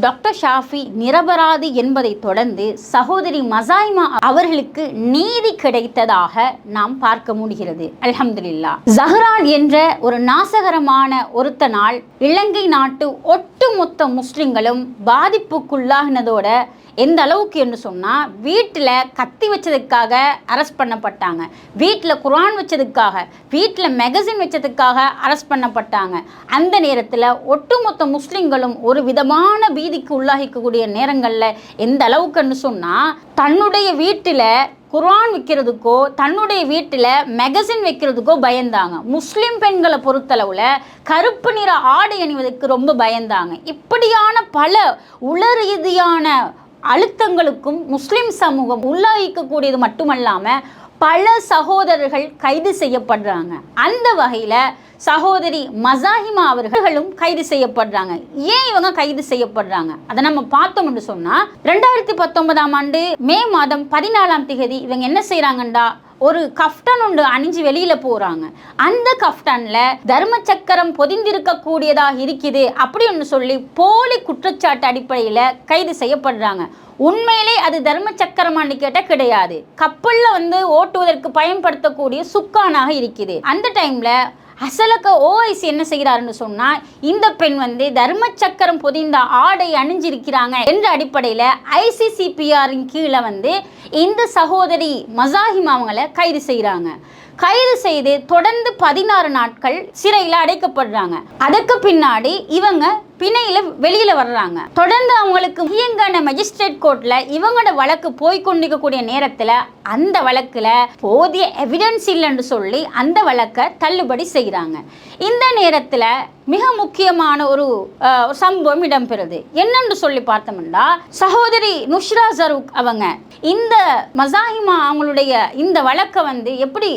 Doctor ஷாஃபி நிரபராதி என்பதை தொடர்ந்து சகோதரி மசாய்மா அவர்களுக்கு நீதி கிடைத்ததாக நாம் பார்க்க முடிகிறது. அல்ஹம்துலில்லா. ஜஹ்ரான் என்ற ஒரு நாசகரமான ஒருத்தனால் இலங்கை நாட்டு ஒட்டுமொத்த முஸ்லிம்களும் பாதிப்புக்குள்ளாகினதோட எந்த அளவுக்கு என்று சொன்னால் வீட்டில் கத்தி வச்சதுக்காக அரெஸ்ட் பண்ணப்பட்டாங்க. வீட்டில் குரான் வச்சதுக்காக வீட்டில் மெகசின் வச்சதுக்காக அரெஸ்ட் பண்ணப்பட்டாங்க. அந்த நேரத்தில் ஒட்டுமொத்த முஸ்லீம்களும் ஒரு விதமான பீதிக்கு உள்ளாகிக்கக்கூடிய நேரங்களில் எந்த அளவுக்குன்னு சொன்னால் தன்னுடைய வீட்டில் குர்ஆன் விற்கிறதுக்கோ தன்னுடைய வீட்டில் மெகசின் வைக்கிறதுக்கோ பயந்தாங்க. முஸ்லீம் பெண்களை பொறுத்தளவில் கருப்பு நிற ஆடை அணிவதற்கு ரொம்ப பயந்தாங்க. இப்படியான பல உள ரீதியான அழுத்தங்களுக்கும் முஸ்லிம் சமூகம் உள்ளாகிக்கக்கூடியது மட்டுமல்லாமல் பல சகோதரர்கள் கைது செய்யப்படுறாங்க. அந்த வகையில் சகோதரி மசாஹிமா அவர்களும் கைது செய்யப்படுறாங்க. ஏன் இவங்க கைது செய்யப்படுறாங்க? அதை நம்ம பார்த்தோம்னு சொன்னால் ரெண்டாயிரத்தி பத்தொன்பதாம் ஆண்டு மே மாதம் பதினாலாம் தேதி இவங்க என்ன செய்கிறாங்கண்டா ஒரு கஃப்டன் ஒன்று அணிஞ்சு வெளியில போறாங்க. அந்த கஃப்டன்ல தர்ம சக்கரம் பொதிந்திருக்கக்கூடியதாக இருக்குது அப்படின்னு சொல்லி போலி குற்றச்சாட்டு அடிப்படையில் கைது செய்யப்படுறாங்க. உண்மையிலே அது தர்ம சக்கரமான்னு கேட்டால் கிடையாது. கப்பலில் வந்து ஓட்டுவதற்கு பயன்படுத்தக்கூடிய சுக்கானாக இருக்குது. அந்த டைமில் அசலக்க ஓஐசி என்ன செய்கிறாருன்னு சொன்னால் இந்த பெண் வந்து தர்ம சக்கரம் பொதிந்த ஆடை அணிஞ்சிருக்கிறாங்க என்ற அடிப்படையில் ஐசிசிபிஆரின் கீழே வந்து இந்த சகோதரி மசாஹிம் அவங்கள கைது செய்கிறாங்க கைது செய்து தொடர்ந்து பதினாறு நாட்கள் சிறையில் அடைக்கப்படுறாங்க. அதற்கு பின்னாடி இவங்க பிணையில வெளியில வர்றாங்க. தொடர்ந்து அவங்களுக்கு இயங்கான மஜிஸ்ட்ரேட் கோர்ட்ல இவங்களோட வழக்கு போய் கொண்டிருக்கக்கூடிய நேரத்துல அந்த வழக்குல போதிய எவிடன்ஸ் இல்லைன்னு சொல்லி அந்த வழக்கை தள்ளுபடி செய்கிறாங்க இந்த நேரத்துல மிக முக்கியமான ஒரு சம்பவம் இடம்பெறுது. என்னன்னு சொல்லி பார்த்தோம்னா சகோதரி நுஷ்ரா ஜருக் அவங்க இந்த மசாஹிமா அவங்களுடைய இந்த வழக்கை வந்து எப்படி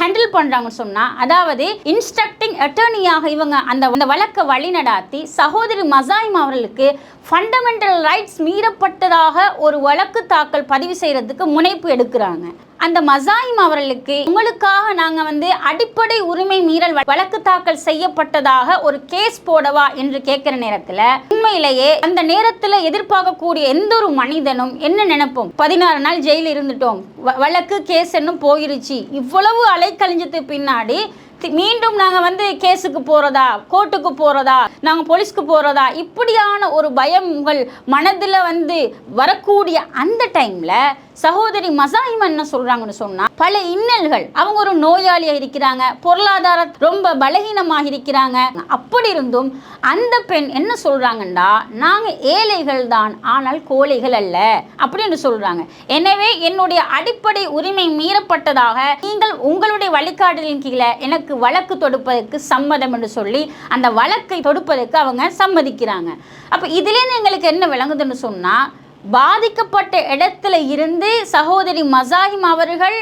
ஹேண்டில் பண்ணுறாங்கன்னு சொன்னால் அதாவது இன்ஸ்ட்ரக்டிங் அட்டர்னியாக இவங்க அந்த அந்த வழக்கை வழிநடாத்தி சகோதரி மசாஹிமா அவர்களுக்கு ஃபண்டமெண்டல் ரைட்ஸ் மீறப்பட்டதாக ஒரு வழக்கு தாக்கல் பதிவு செய்யறதுக்கு முனைப்பு எடுக்கிறாங்க. அந்த மசாயிம் அவர்களுக்கு உங்களுக்காக நாங்கள் வந்து அடிப்படை உரிமை மீறல் வழக்கு தாக்கல் செய்யப்பட்டதாக ஒரு கேஸ் போடவா என்று கேட்குற நேரத்தில் உண்மையிலேயே அந்த நேரத்தில் எதிர்பார்க்கக்கூடிய எந்த ஒரு மனிதனும் என்ன நினைப்போம்? பதினாறு நாள் ஜெயிலில் இருந்துட்டோம். வழக்கு கேஸ் என்னும் போயிருச்சு. இவ்வளவு அலைக்கழிஞ்சத்துக்கு பின்னாடி மீண்டும் நாங்கள் வந்து கேஸுக்கு போகிறதா கோர்ட்டுக்கு போகிறதா நாங்கள் போலீஸ்க்கு போகிறதா இப்படியான ஒரு பயம் உங்கள் மனதில் வந்து வரக்கூடிய அந்த டைமில் சகோதரி மசாஹிமா என்ன சொல்கிறாங்கன்னு சொன்னால் பல இன்னல்கள் அவங்க ஒரு நோயாளியாக இருக்கிறாங்க பொருளாதார ரொம்ப பலகீனமாக இருக்கிறாங்க. அப்படி இருந்தும் அந்த பெண் என்ன சொல்கிறாங்கண்டா நாங்கள் ஏழைகள் தான் ஆனால் கோழைகள் அல்ல அப்படின்னு சொல்கிறாங்க எனவே என்னுடைய அடிப்படை உரிமை மீறப்பட்டதாக நீங்கள் உங்களுடைய வழிகாட்டலின் கீழே எனக்கு வழக்கு தொடுப்பதற்கு சம்மதம் என்று சொல்லி அந்த வழக்கை தொடுப்பதற்கு அவங்க சம்மதிக்கிறாங்க. அப்போ இதுலேருந்து எங்களுக்கு என்ன விளங்குதுன்னு சொன்னால் பாதிக்கப்பட்ட இடத்துல இருந்து சகோதரி மசாஹிம் அவர்கள்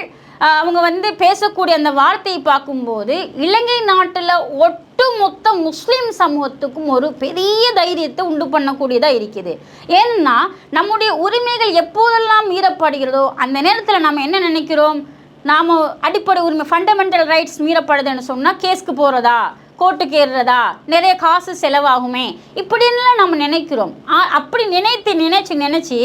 அவங்க வந்து பேசக்கூடிய அந்த வார்த்தையை பார்க்கும்போது இலங்கை நாட்டில் ஒட்டுமொத்த முஸ்லீம் சமூகத்துக்கும் ஒரு பெரிய தைரியத்தை உண்டு பண்ணக்கூடியதாக இருக்குது. ஏன்னா நம்முடைய உரிமைகள் எப்போதெல்லாம் மீறப்படுகிறதோ அந்த நேரத்தில் நம்ம என்ன நினைக்கிறோம்? நாம் அடிப்படை உரிமை ஃபண்டமெண்டல் ரைட்ஸ் மீறப்படுதுன்னு சொன்னால் கேஸ்க்கு போகிறதா கோர்ட்டுக்கு ஏறுறதா? நிறைய காசு செலவாகுமே. இப்படின்லாம் நம்ம நினைக்கிறோம். அப்படி நினைத்து நினைச்சு நினைச்சு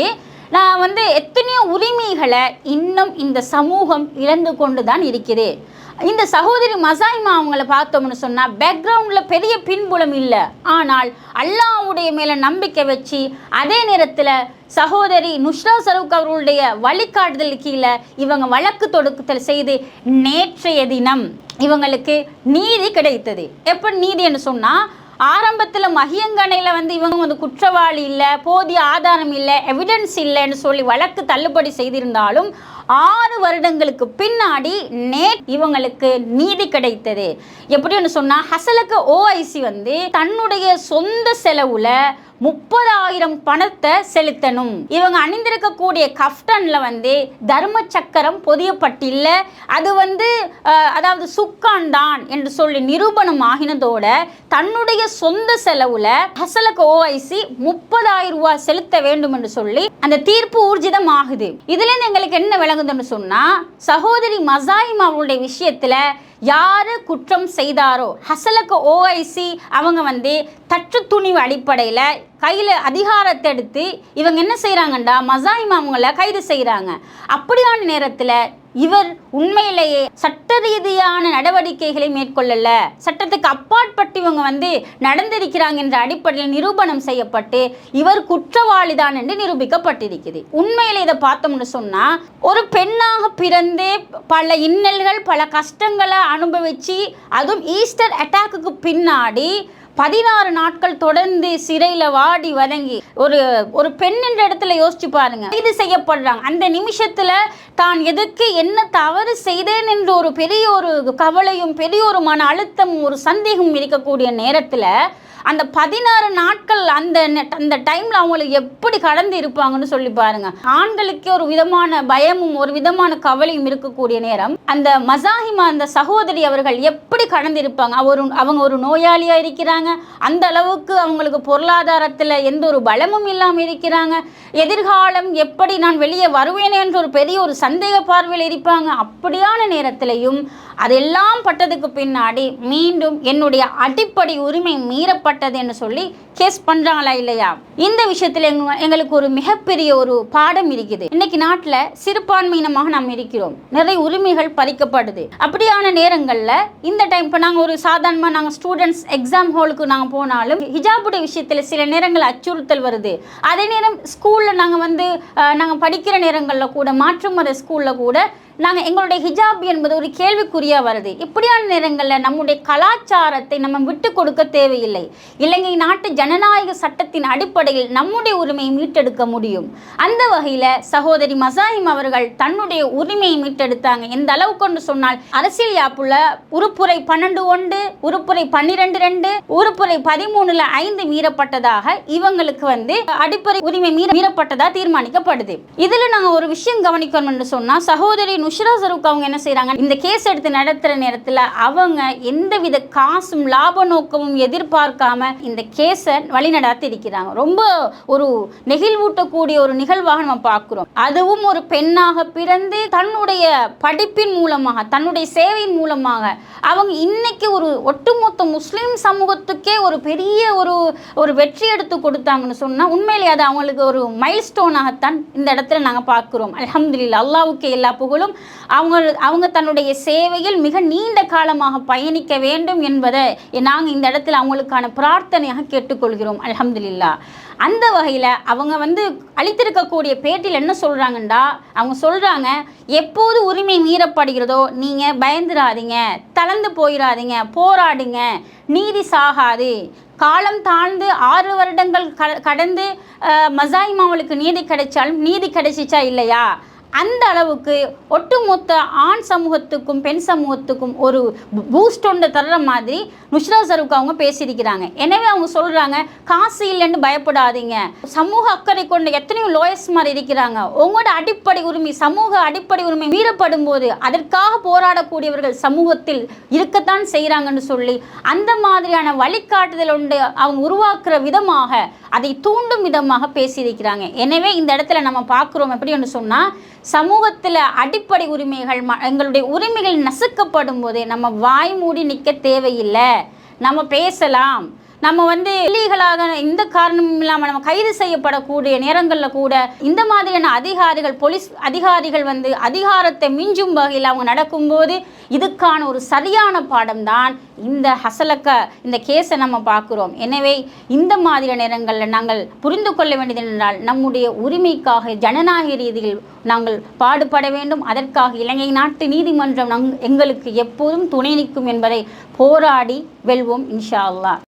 நான் வந்து எத்தனையோ உரிமைகளை இன்னும் இந்த சமூகம் இழந்து கொண்டு தான் இருக்குது. இந்த சகோதரி மசாய்மா அவங்கள பார்த்தோம்னு சொன்னால் பேக்ரவுண்டில் பெரிய பின்புலம் இல்லை. ஆனால் அல்லாஹ்வுடைய மேலே நம்பிக்கை வச்சு அதே நேரத்தில் சகோதரி நுஷ்ரா சரூக் அவர்களுடைய வழிகாட்டுதல் கீழே இவங்க வழக்கு தொடுக்குதல் செய்து நேற்றைய தினம் இவங்களுக்கு நீதி கிடைத்தது. எப்படி நீதி என்று சொன்னால் ஆரம்பத்தில் மகியங்கனையில் வந்து இவங்க வந்து குற்றவாளி இல்லை போதிய ஆதாரம் இல்லை எவிடன்ஸ் இல்லைன்னு சொல்லி வழக்கு தள்ளுபடி செய்திருந்தாலும் ஆறு வருடங்களுக்கு பின்னாடி நே இவங்களுக்கு நீதி கிடைத்தது. எப்படின்னு சொன்னால் ஹசலுக்கு ஓஐசி வந்து தன்னுடைய சொந்த செலவுல முப்பதாயிரம் பணத்தை செலுத்தணும். இவங்க அணிந்திருக்கக்கூடிய கஃப்டன்ல வந்து தர்ம சக்கரம் பொதியப்பட்டில்ல. அது வந்து அஹ், அதாவது சுக்கான் தான் என்று சொல்லி நிரூபணம் ஆகினதோட தன்னுடைய சொந்த செலவுல ஹசலுக்கு ஓஐசி முப்பதாயிரம் ரூபாய் செலுத்த வேண்டும் என்று சொல்லி அந்த தீர்ப்பு ஊர்ஜிதம் ஆகுது இதுல இருந்து எங்களுக்கு என்ன விளங்க நடக்குதுன்னு சொன்னா சகோதரி மசாயிம் அவருடைய விஷயத்தில் யார் குற்றம் செய்தாரோ ஹசலுக்கு ஓஐசி அவங்க வந்து தற்று துணிவு அடிப்படையில் கையில் அதிகாரத்தை எடுத்து இவங்க என்ன செய்கிறாங்கண்டா மசாயிம் அவங்கள கைது செய்கிறாங்க அப்படியான நேரத்தில் இவர் உண்மையிலேயே சட்ட ரீதியான நடவடிக்கைகளை மேற்கொள்ளல. சட்டத்துக்கு அப்பாற்பட்டு இவங்க வந்து நடந்திருக்கிறாங்க என்ற அடிப்படையில் நிரூபணம் செய்யப்பட்டு இவர் குற்றவாளிதான் என்று நிரூபிக்கப்பட்டிருக்குது. உண்மையில இதை பார்த்தோம்னு சொன்னா ஒரு பெண்ணாக பிறந்து பல இன்னல்கள் பல கஷ்டங்களை அனுபவிச்சு அதுவும் ஈஸ்டர் அட்டாக்குக்கு பின்னாடி பதினாறு நாட்கள் தொடர்ந்து சிறையில் வாடி வதங்கி ஒரு ஒரு பெண் என்ற இடத்துல யோசிச்சு பாருங்க. கைது செய்யப்படுறாங்க. அந்த நிமிஷத்தில் தான் எதுக்கு என்ன தவறு செய்தேன் என்ற ஒரு பெரிய ஒரு கவலையும் பெரிய ஒரு மன அழுத்தமும் ஒரு சந்தேகமும் இருக்கக்கூடிய நேரத்தில் அந்த பதினாறு நாட்கள் அந்த அந்த டைமில் அவங்களுக்கு எப்படி கடந்து இருப்பாங்கன்னு சொல்லி பாருங்க. ஆண்களுக்கே ஒரு விதமான பயமும் ஒரு விதமான கவலையும் இருக்கக்கூடிய நேரம். அந்த மசாஹிமா அந்த சகோதரி அவர்கள் எப்படி கடந்து இருப்பாங்க? அவர் அவங்க ஒரு நோயாளியாக இருக்கிறாங்க. அந்த அளவுக்கு அவங்களுக்கு பொருளாதாரத்தில் எந்த ஒரு பலமும் இல்லாமல் இருக்கிறாங்க. எதிர்காலம் எப்படி நான் வெளியே வருவேன் என்ற ஒரு பெரிய ஒரு சந்தேக பார்வையில் இருப்பாங்க. அப்படியான நேரத்திலையும் அதெல்லாம் பட்டதுக்கு பின்னாடி மீண்டும் என்னுடைய அடிப்படை உரிமை மீறப்பட்ட என்று சொல்லி கேஸ் பண்றாங்களா இல்லையா? இந்த விஷயத்துல எங்களுக்கு ஒரு மிகப்பெரிய ஒரு பாடம் இருக்குது. இன்னைக்கு நாட்டுல சிறுபான்மையினமாக நாம் இருக்கிறோம். நிறைய உரிமைகள் பறிக்கப்படுது. அப்படியான நேரங்கள்ல இந்த டைம் இப்போ நாங்கள் ஒரு சாதாரணமாக நாங்கள் ஸ்டூடெண்ட்ஸ் எக்ஸாம் ஹாலுக்கு நாங்கள் போனாலும் ஹிஜாபுடைய விஷயத்தில் சில நேரங்கள் அச்சுறுத்தல் வருது. அதே நேரம் ஸ்கூலில் நாங்கள் வந்து நாங்கள் படிக்கிற நேரங்களில் கூட மாற்று மத ஸ்கூலில் கூட நாங்கள் எங்களுடைய ஹிஜாப் என்பது ஒரு கேள்விக்குறியாக வருது. இப்படியான நேரங்களில் நம்முடைய கலாச்சாரத்தை நம்ம விட்டு கொடுக்க தேவையில்லை. இலங்கை நாட்டு ஜனநாயக சட்டத்தின் அடிப்படையில் நம்முடைய உரிமையை மீட்டெடுக்க முடியும். அந்த வகையில் சகோதரி மசாஹிம் அவர்கள் தன்னுடைய உரிமையை மீட்டெடுத்தாங்க. எந்த அளவுக்கு சொன்னால் அரசியல் யாப்புல உறுப்புரை பன்னெண்டு ஒன்று உறுப்புரை பன்னிரெண்டு ரெண்டு உறுப்புரை பதிமூணுல ஐந்து மீறப்பட்டதாக இவங்களுக்கு வந்து அடிப்படை உரிமை மீற மீறப்பட்டதாக தீர்மானிக்கப்படுது. இதில் நாங்கள் ஒரு விஷயம் கவனிக்கணும் என்று சொன்னால் சகோதரி நுஷ்ரா சருக் அவங்க என்ன செய்கிறாங்க இந்த கேஸ் எடுத்து நடத்துகிற நேரத்தில் அவங்க எந்தவித காசும் லாப நோக்கமும் எதிர்பார்க்காம இந்த கேஸை வழிநடாத்தி இருக்கிறாங்க. ரொம்ப ஒரு நெகிழ்வூட்டக்கூடிய ஒரு நிகழ்வாக நம்ம பார்க்குறோம். அதுவும் ஒரு பெண்ணாக பிறந்து தன்னுடைய படிப்பின் மூலமாக தன்னுடைய சேவையின் மூலமாக அவங்க இன்னைக்கு ஒரு ஒட்டுமொத்த முஸ்லீம் சமூகத்துக்கே ஒரு பெரிய ஒரு ஒரு வெற்றி எடுத்து கொடுத்தாங்கன்னு சொன்னால் உண்மையிலேயே அது அவங்களுக்கு ஒரு மைல் ஸ்டோனாகத்தான் இந்த இடத்துல நாங்கள் பார்க்குறோம். அல்ஹம்துலில்லாஹ் அல்லாவுக்கு எல்லா புகழும். அவங்க அவங்க தன்னுடைய சேவையில் மிக நீண்ட காலமாக பயணிக்க வேண்டும் என்பதை நாங்கள் இந்த இடத்துல அவங்களுக்கான பிரார்த்தனையாக கேட்டுக்கொள்கிறோம். அலமதுல்லா அந்த வகையில் அவங்க வந்து அளித்திருக்கக்கூடிய பேட்டியில் என்ன சொல்கிறாங்கண்டா அவங்க சொல்கிறாங்க எப்போது உரிமை மீறப்படுகிறதோ நீங்கள் பயந்துடாதீங்க தளர்ந்து போயிடாதீங்க போராடுங்க நீதி சாகாது. காலம் தாழ்ந்து ஆறு வருடங்கள் க கடந்து மசாயிமாவளுக்கு நீதி கிடைச்சாலும் நீதி கிடைச்சிச்சா இல்லையா? அந்த அளவுக்கு ஒட்டுமொத்த ஆண் சமூகத்துக்கும் பெண் சமூகத்துக்கும் ஒரு பூஸ்ட் ஒன்று தர்ற மாதிரி நுஷ்ரா சருக்கு அவங்க பேசியிருக்கிறாங்க. எனவே அவங்க சொல்கிறாங்க காசு இல்லைன்னு பயப்படாதீங்க. சமூக அக்கறை கொண்ட எத்தனையோ லோயர்ஸ் மாதிரி இருக்கிறாங்க. உங்களோட அடிப்படை உரிமை சமூக அடிப்படை உரிமை மீறப்படும் போது அதற்காக போராடக்கூடியவர்கள் சமூகத்தில் இருக்கத்தான் செய்கிறாங்கன்னு சொல்லி அந்த மாதிரியான வழிகாட்டுதல் ஒன்று அவங்க உருவாக்குற விதமாக அதை தூண்டும் விதமாக பேசியிருக்கிறாங்க. எனவே இந்த இடத்துல நம்ம பார்க்குறோம். எப்படி ஒன்று சொன்னால் சமூகத்தில் அடிப்படை உரிமைகள் ம- எங்களுடைய உரிமைகள் நசுக்கப்படும் போது நம்ம வாய் மூடி நிற்க தேவையில்லை. நம்ம பேசலாம். நம்ம வந்து இல்லீகலாக இந்த காரணமும் இல்லாமல் நம்ம கைது செய்யப்படக்கூடிய நேரங்களில் கூட இந்த மாதிரியான அதிகாரிகள் போலீஸ் அதிகாரிகள் வந்து அதிகாரத்தை மிஞ்சும் வகையில் அவங்க நடக்கும்போது இதுக்கான ஒரு சரியான பாடம்தான் இந்த ஹசலக்க இந்த கேஸை நம்ம பார்க்குறோம். எனவே இந்த மாதிரியான நேரங்களில் நாங்கள் புரிந்து கொள்ள வேண்டியது என்றால் நம்முடைய உரிமைக்காக ஜனநாயக ரீதியில் நாங்கள் பாடுபட வேண்டும். அதற்காக இலங்கை நாட்டு நீதிமன்றம் நங் எங்களுக்கு எப்போதும் துணை நிற்கும் என்பதை போராடி வெல்வோம் இன்ஷா அல்லாஹ்.